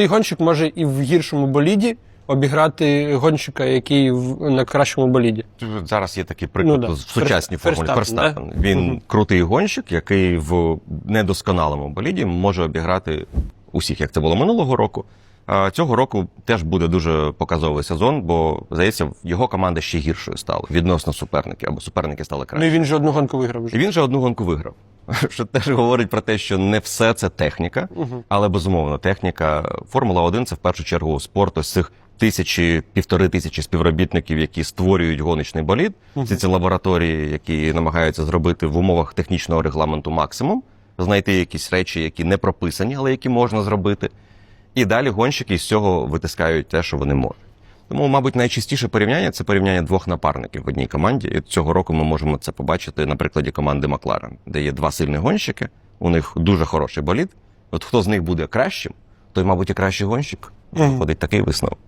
крутий гонщик може і в гіршому боліді обіграти гонщика, який в, на кращому боліді. Зараз є такий приклад Ну да. в сучасній формулі Ферстапен, Ферстапен. Він Мгм. крутий гонщик, який в недосконалому боліді може обіграти усіх, як це було минулого року. Цього року теж буде дуже показовий сезон, бо здається, його команда ще гіршою стала відносно суперників, або суперники стали Ну і він же одну гонку виграв І вже. він же одну гонку виграв. Що теж говорить про те, що не все це техніка, Мгм. але безумовно, техніка Формула 1 це в першу чергу спорт ось цих тисячі, півтори тисячі співробітників, які створюють гоночний болід. Всі ці лабораторії, які намагаються зробити в умовах технічного регламенту максимум, знайти якісь речі, які не прописані, але які можна зробити. І далі гонщики з цього витискають те, що вони можуть. Тому, мабуть, найчастіше порівняння це порівняння двох напарників в одній команді. І цього року ми можемо це побачити на прикладі команди Макларен, де є два сильні гонщики, у них дуже хороший болід. От хто з них буде кращим, той, мабуть, і кращий гонщик. Виходить такий висновок.